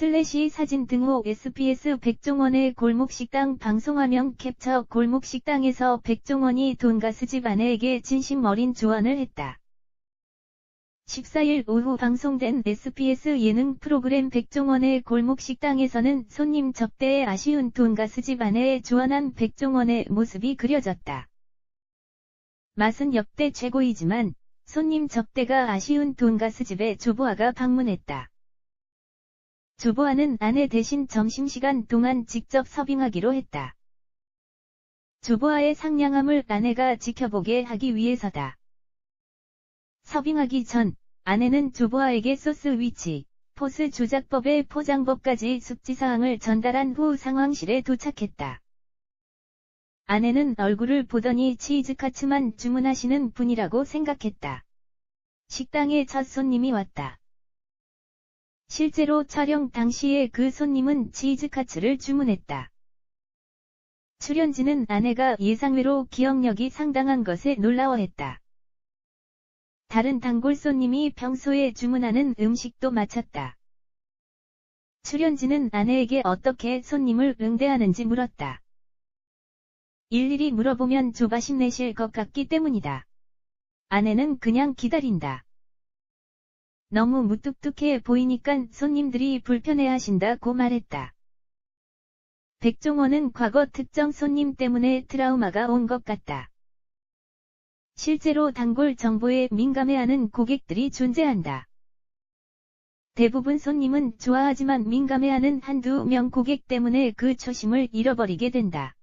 슬래시 사진 등호 SBS 백종원의 골목식당 방송화면 캡처 골목식당에서 백종원이 돈가스집 아내에게 진심 어린 조언을 했다. 14일 오후 방송된 SBS 예능 프로그램 백종원의 골목식당에서는 손님 접대에 아쉬운 돈가스집 아내의 조언한 백종원의 모습이 그려졌다. 맛은 역대 최고이지만 손님 접대가 아쉬운 돈가스집에 조보아가 방문했다. 조보아는 아내 대신 점심시간 동안 직접 서빙하기로 했다. 조보아의 상냥함을 아내가 지켜보게 하기 위해서다. 서빙하기 전 아내는 조보아에게 소스 위치, 포스 조작법의 포장법까지 숙지사항을 전달한 후 상황실에 도착했다. 아내는 얼굴을 보더니 치즈카츠만 주문하시는 분이라고 생각했다. 식당에 첫 손님이 왔다. 실제로 촬영 당시에 그 손님은 치즈카츠를 주문했다. 출연진은 아내가 예상외로 기억력이 상당한 것에 놀라워했다. 다른 단골 손님이 평소에 주문하는 음식도 마쳤다. 출연진은 아내에게 어떻게 손님을 응대하는지 물었다. 일일이 물어보면 조바심 내실 것 같기 때문이다. 아내는 그냥 기다린다. 너무 무뚝뚝해 보이니깐 손님들이 불편해하신다고 말했다. 백종원은 과거 특정 손님 때문에 트라우마가 온 것 같다. 실제로 단골 정보에 민감해하는 고객들이 존재한다. 대부분 손님은 좋아하지만 민감해하는 한두 명 고객 때문에 그 초심을 잃어버리게 된다.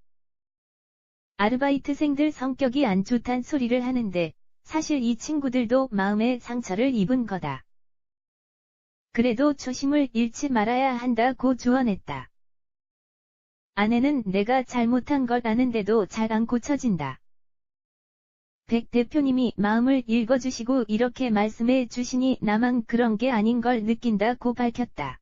아르바이트생들 성격이 안 좋단 소리를 하는데 사실 이 친구들도 마음의 상처를 입은 거다. 그래도 초심을 잃지 말아야 한다고 조언했다. 아내는 내가 잘못한 걸 아는데도 잘 안 고쳐진다. 백 대표님이 마음을 읽어주시고 이렇게 말씀해 주시니 나만 그런 게 아닌 걸 느낀다고 밝혔다.